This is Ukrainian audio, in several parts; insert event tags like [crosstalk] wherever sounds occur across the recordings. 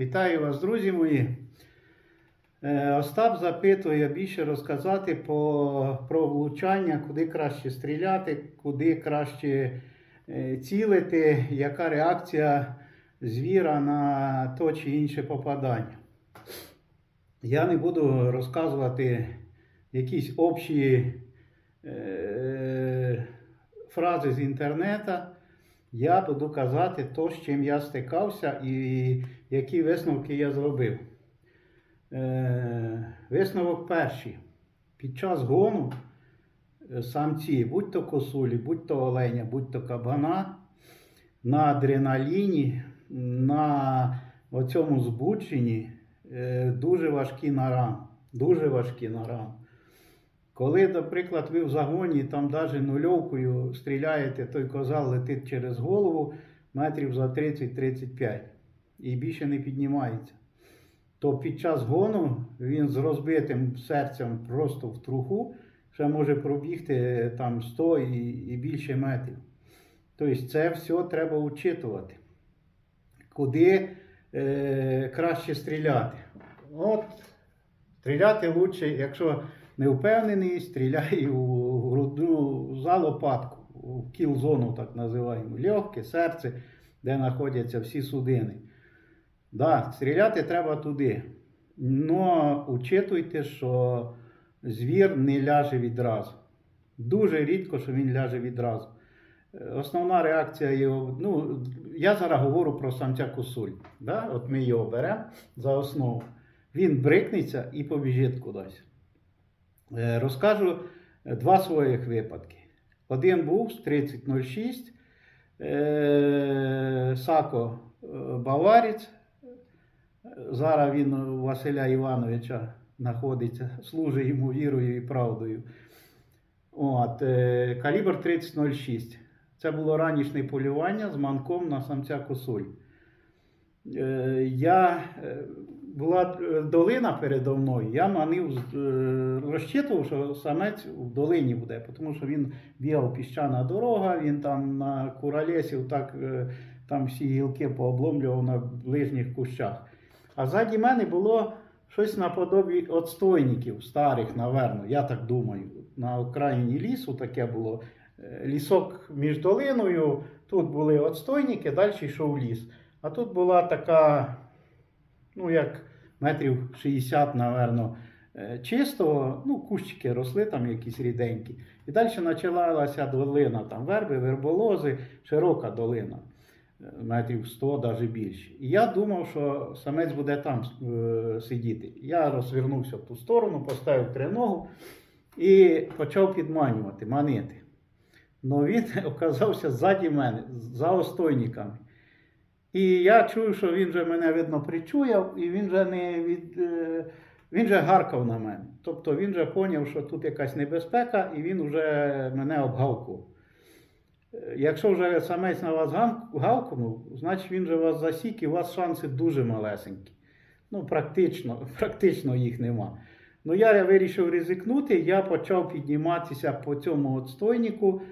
Вітаю вас, друзі мої. Е, Остап запитує більше розказати по, про влучання, куди краще стріляти, куди краще е, цілити, яка реакція звіра на то чи інше попадання. Я не буду розказувати якісь общі е, фрази з інтернету. Я буду казати то, з чим я стикався і які висновки я зробив. Е, висновок перший. Під час гону е, самці, будь то косулі, будь то оленя, будь то кабана, на адреналіні, на оцьому збудженні е, дуже важкі на ран. Дуже важкі на ран. Коли, наприклад, ви в загоні там навіть нульовкою стріляєте, той козал летить через голову метрів за 30-35 і більше не піднімається, то під час гону він з розбитим серцем просто в труху ще може пробігти там 100 і, і більше метрів. Тобто це все треба учитувати. Куди е, краще стріляти? От, стріляти краще, якщо не впевнений, стріляй у грудну за лопатку, в кіл-зону, так називаємо, легке, серце, де знаходяться всі судини. Да, стріляти треба туди. Но учитуйте, що звір не ляже відразу. Дуже рідко, що він ляже відразу. Основна реакція його, ну, я зараз говорю про самця косуль. Да? От ми його беремо за основу. Він брикнеться і побіжить кудись. Е, Розкажу е, два своїх випадки. Один був з 3006, е, Сако Баварець. Зараз він у Василя Івановича знаходиться, служить йому вірою і правдою. От, калібр 3006. Це було ранішнє полювання з манком на самця косуль. Я, була е, долина передо мною, я манив, е, розчитував, що самець в долині буде, тому що він бігав піщана дорога, він там на куралесів так, е, там всі гілки пообломлював на ближніх кущах. А ззаді мене було щось наподобі отстойників старих, наверно, я так думаю. На окраїні лісу таке було. Лісок між долиною, тут були отстойники, далі йшов ліс. А тут була така, ну як метрів 60, напевно, е, чистого, ну, кущики росли там якісь ріденькі. І далі почалася долина, там верби, верболози, широка долина, е, метрів 100, навіть більше. І я думав, що самець буде там е, сидіти. Я розвернувся в ту сторону, поставив триногу і почав підманювати, манити. Но він [laughs] оказався ззаді мене, за остойниками. І я чую, що він вже мене видно причуяв, і він вже не від. е, Він же гаркав на мене. Тобто він вже поняв, що тут якась небезпека, і він вже мене обгавкував. Е, Якщо вже самець на вас гавкнув, значить він же вас засік, і у вас шанси дуже малесенькі. Ну, практично, [laughs] практично їх нема. Ну, я вирішив ризикнути, я почав підніматися по цьому отстойнику,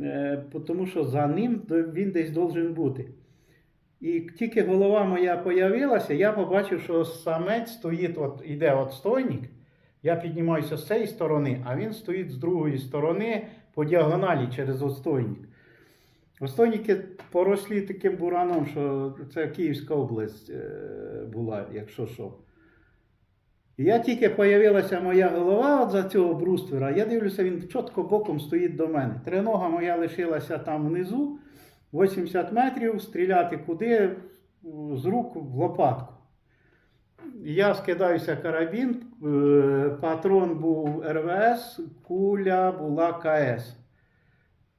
е, тому що за ним він десь должен бути. І тільки голова моя появилася, я побачив, що самець стоїть, от іде отстойник. Я піднімаюся з цієї сторони, а він стоїть з другої сторони по діагоналі через отстойник. Отстойники порослі таким бураном, що це Київська область е, була, якщо що. І я тільки появилася моя голова от за цього бруствера, я дивлюся, він чітко боком стоїть до мене. Тринога моя лишилася там внизу, 80 метрів, стріляти куди з рук в лопатку. Я скидаюся карабін, е, патрон був РВС, куля була КС.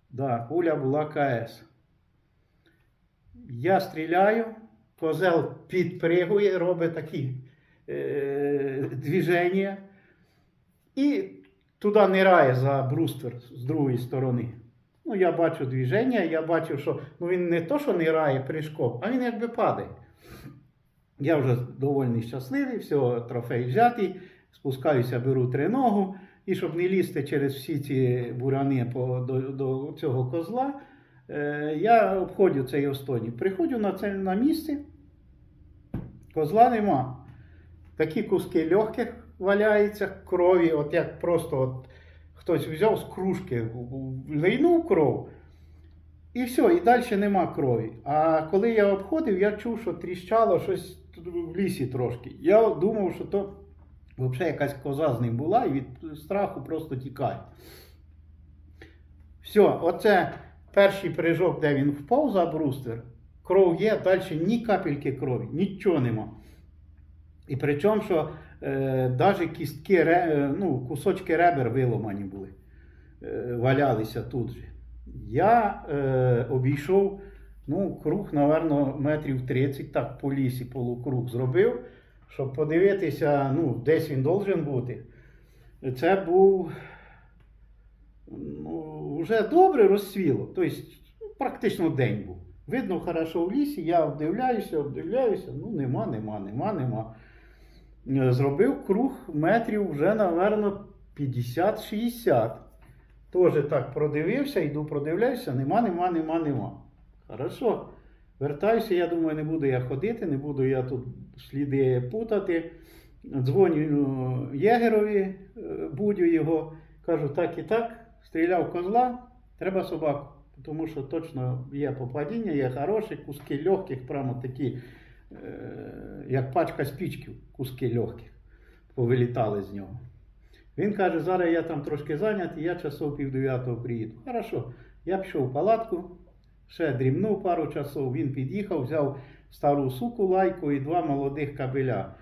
Да, куля була КС. Я стріляю, козел підпригує, робить такі е, движення і туди нирає за бруствер з другої сторони. Ну, я бачу движення, я бачу, що ну, він не то, що нирає прыжком, а він якби падає. Я вже доволі щасливий, все, трофей взятий, спускаюся, беру триногу, і щоб не лізти через всі ці буряни по, до, до цього козла, е, я обходжу цей остонік. Приходжу на, це, на місце, Козла нема. Такі куски легких валяються, крові, от як просто от хтось взяв з кружки, лейнув кров, і все, і далі нема крові. А коли я обходив, я чув, що тріщало щось в лісі трошки. Я думав, що то взагалі якась коза з ним була, і від страху просто тікає. Все, оце перший прыжок, де він впав за бруствер, кров є, далі ні капельки крові, нічого нема. І причому, що навіть кістки, е, ну, кусочки ребер виломані були, е, валялися тут же. Я е, обійшов ну, круг, напевно, метрів 30, так по лісі полукруг зробив, щоб подивитися, ну, десь він должен бути. Це був ну, вже добре розсвіло, тобто практично день був. Видно хорошо в лісі, я обдивляюся, обдивляюся, ну нема, нема, нема, нема. Е, Зробив круг метрів вже, напевно, 50-60. Теж так продивився, йду продивляюся, нема, нема, нема, нема. Хорошо. Вертаюся, я думаю, не буду я ходити, не буду я тут сліди путати. Дзвоню єгерові, е, будю його, кажу, так і так, стріляв козла, треба собаку. Тому що точно є попадіння, є хороші, куски легких, прямо такі, е, як пачка спічків, куски легких, повилітали з нього. Він каже, зараз я там трошки зайнятий, я часов пів приїду. Хорошо, я пішов в палатку, ще дрімнув пару часов, він під'їхав, взяв стару суку лайку і два молодих кабеля.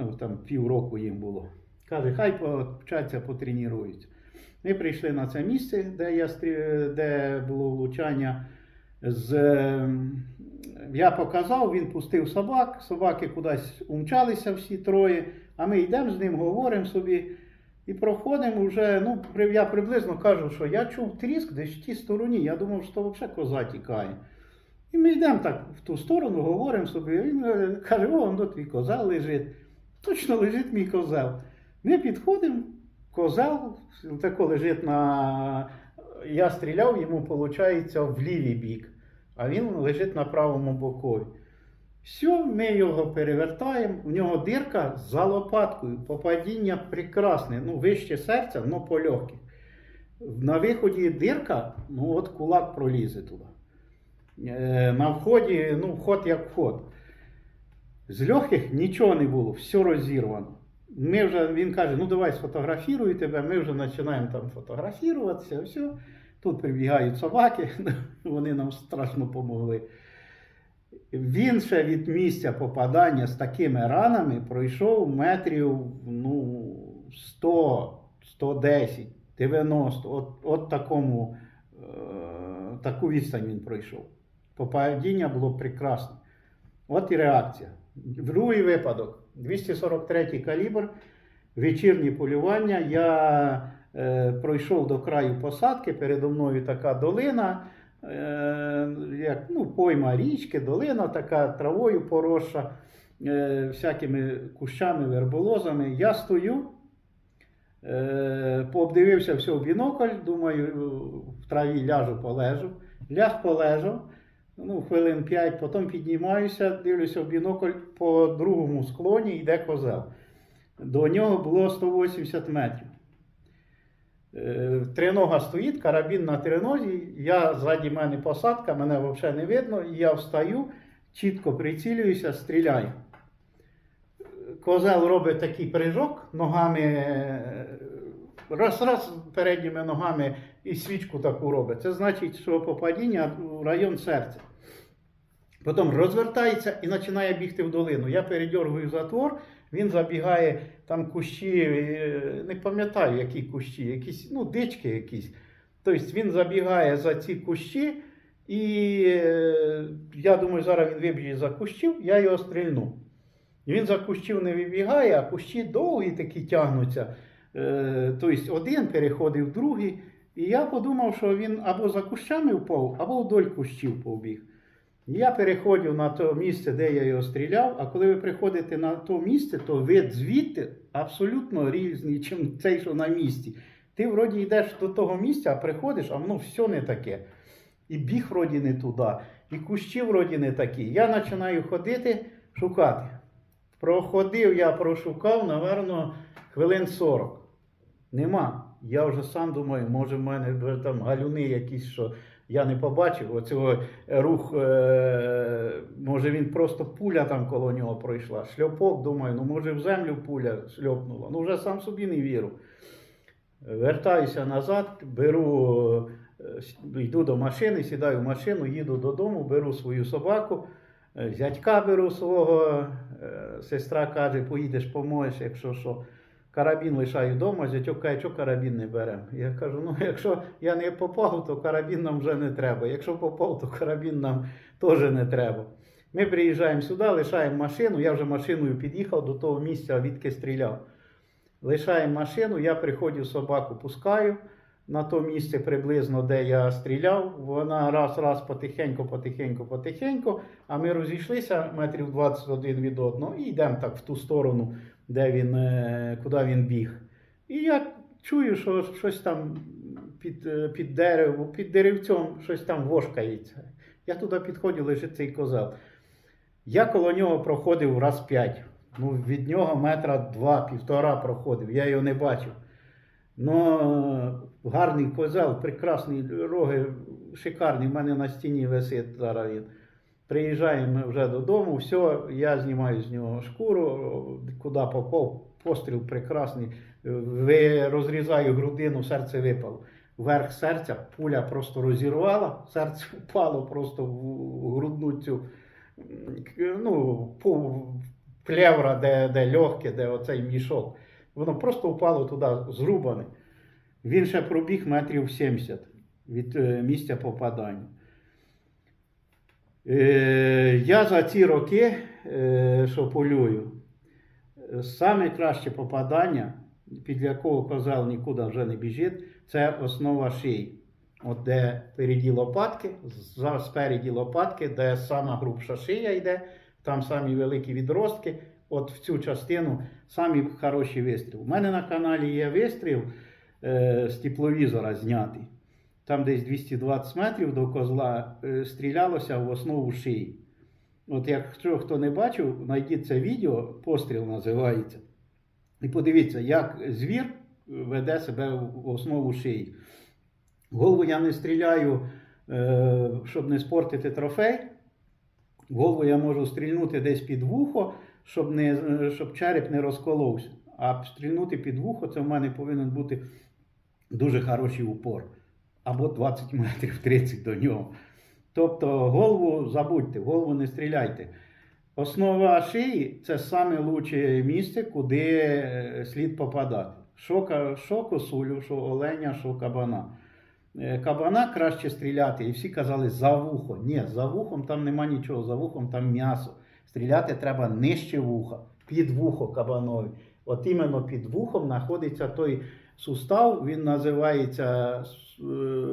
Ну, там півроку їм було. Каже, хай повчаться, потренуються. Ми прийшли на це місце, де, я, де було влучання. З, ем, я показав, він пустив собак, собаки кудись умчалися всі троє, а ми йдемо з ним, говоримо собі і проходимо вже. Ну, я приблизно кажу, що я чув тріск десь в тій стороні. Я думав, що взагалі коза тікає. І ми йдемо так в ту сторону, говоримо собі. Він е, каже, о, воно твій козел лежить. Точно лежить мій козел. Ми підходимо, козел тако лежить на. Я стріляв, йому виходить в лівий бік, а він лежить на правому бокові. Все, ми його перевертаємо, у нього дирка за лопаткою, попадіння прекрасне, ну вище серця, але по легких. На виході дирка, ну от кулак пролізе туди. Е, На вході, ну, вход як вход. З легких нічого не було, все розірвано. Ми вже, він каже, ну давай сфотографірую тебе, ми вже починаємо там фотографіруватися, все. Тут прибігають собаки, [laughs] вони нам страшно допомогли. Він ще від місця попадання з такими ранами пройшов метрів ну, 100, 110, 90. От, от такому, е, таку відстань він пройшов. Попадіння було прекрасне. От і реакція. Другий випадок. 243 калібр, вечірнє полювання. Я пройшов до краю посадки, передо мною така долина, е, як ну, пойма річки, долина така травою поросша, е, всякими кущами, верболозами. Я стою, е, пообдивився все в бінокль, думаю, в траві ляжу, полежу. Ляг полежав ну, хвилин 5, потім піднімаюся, дивлюся в бінокль по другому склоні йде козел. До нього було 180 метрів. Е, Тринога стоїть, карабін на тринозі, я ззаді мене посадка, мене взагалі не видно, і я встаю, чітко прицілююся, стріляю. Козел робить такий прыжок ногами, е, раз, раз передніми ногами і свічку таку робить. Це значить, що попадіння в район серця. Потім розвертається і починає бігти в долину. Я передергую затвор, він забігає там кущі, е, не пам'ятаю, які кущі, якісь, ну, дички якісь. Тобто він забігає за ці кущі, і е, я думаю, зараз він вибіже за кущів, я його стрільну. Він за кущів не вибігає, а кущі довгі такі тягнуться. Е, Тобто один переходив другий. І я подумав, що він або за кущами впав, або вдоль кущів побіг. Я переходив на те місце, де я його стріляв, а коли ви приходите на то місце, то вид звідти абсолютно різний, чим цей, що на місці. Ти вроді йдеш до того місця, а приходиш, а воно все не таке. І біг вроді не туди, і кущі вроді не такі. Я починаю ходити, шукати. Проходив, я прошукав, напевно, хвилин 40. Нема. Я вже сам думаю, може в мене там галюни якісь, що я не побачив. Оцього рух, е, може він просто пуля там коло нього пройшла. Шльопок, думаю, ну може в землю пуля шльопнула. Ну вже сам собі не вірю. Вертаюся назад, беру, е, йду до машини, сідаю в машину, їду додому, беру свою собаку, е, зятька беру свого, е, сестра каже, поїдеш помоєш, якщо що. Карабін лишаю вдома, зятьок каже, що карабін не беремо. Я кажу, ну якщо я не попав, то карабін нам вже не треба. Якщо попав, то карабін нам теж не треба. Ми приїжджаємо сюди, лишаємо машину. Я вже машиною під'їхав до того місця, відки стріляв. Лишаємо машину, я приходжу собаку, пускаю на то місце приблизно, де я стріляв. Вона раз, раз потихеньку, потихеньку, потихеньку. А ми розійшлися метрів 21 від одного і йдемо так в ту сторону, де він, е, куди він біг. І я чую, що щось там під, е, під дерево, під деревцем щось там вошкається. Я туди підходжу, лежить цей козел. Я коло нього проходив раз п'ять. Ну, від нього метра два-півтора проходив, я його не бачив. Ну, гарний козел, прекрасний роги, шикарний, в мене на стіні висить зараз він. Приїжджаємо вже додому, все, я знімаю з нього шкуру, куди попав, постріл прекрасний, розрізаю грудину, серце випало. Верх серця пуля просто розірвала, серце впало просто в грудну цю ну, плевра, де, де легке, де оцей мішок. Воно просто впало туди, зрубане. Він ще пробіг метрів 70 від е, місця попадання. Е, я за ці роки, е, що полюю, саме краще попадання, під якого козел нікуди вже не біжить, це основа шиї. От де переді лопатки, спереді лопатки, де сама грубша шия йде, там самі великі відростки. От в цю частину самі хороші вистріли. У мене на каналі є вистріл е, з тепловізора знятий. Там десь 220 метрів до козла е, стрілялося в основу шиї. От якщо хто не бачив, знайдіть це відео, постріл називається. І подивіться, як звір веде себе в основу шиї. Голову я не стріляю, е, щоб не спортити трофей. Голову я можу стрільнути десь під вухо, щоб, не, е, щоб череп не розколовся. А стрільнути під вухо це в мене повинен бути дуже хороший упор. Або 20 метрів [laughs] 30 до нього. Тобто голову забудьте, голову не стріляйте. Основа шиї це саме лучше місце, куди е, слід попадати. Що, що косулю, що оленя, що кабана. Е, Кабана краще стріляти, і всі казали за вухо. Ні, за вухом там нема нічого, за вухом там м'ясо. Стріляти треба нижче вуха, під вухо кабанові. От іменно під вухом знаходиться той сустав, він називається е,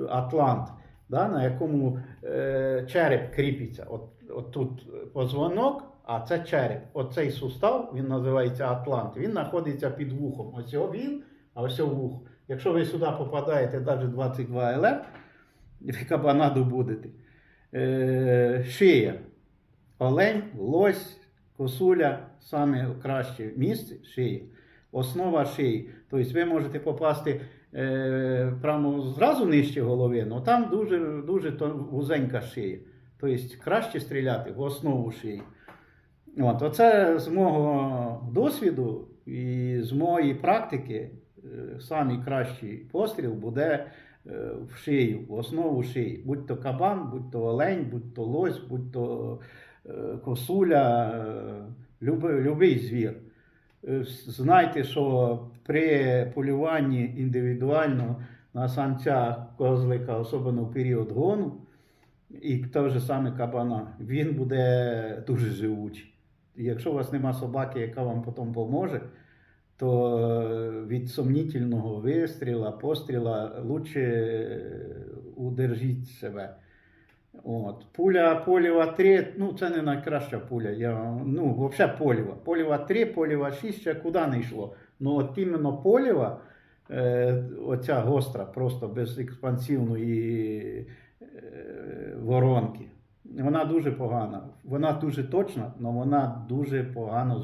атлант, да, на якому е, череп кріпиться. От, от тут позвонок, а це череп. Оцей сустав, він називається атлант. Він знаходиться під вухом. Ось його він, а ось його вухо. Якщо ви сюди попадаєте навіть 22 ЛФ, ви кабана добудете. Е, шия. Олень, лось, косуля саме краще місце шиї. Основа шиї. Тобто ви можете попасти е, прямо зразу нижче голови, але там дуже, дуже вузенька шия. Тобто краще стріляти в основу шиї. От, оце з мого досвіду і з моєї практики е, самий кращий постріл буде е, в шию, в основу шиї. Будь то кабан, будь то олень, будь то лось, будь то е, косуля, е, любий звір. Е, Знайте, що при полюванні індивідуально на самця козлика, особливо в період гону, і той же саме кабана, він буде дуже живучий. Якщо у вас нема собаки, яка вам потім поможе, то е, від сумнітельного вистріла, постріла лучше е, удержіть себе. От. Пуля Поліва 3, ну це не найкраща пуля. Я, ну, взагалі Поліва. Поліва 3, Поліва 6 ще куди не йшло. Ну от іменно Поліва, е, оця гостра, просто без експансивної е, воронки. Вона дуже погана. Вона дуже точна, але вона дуже погано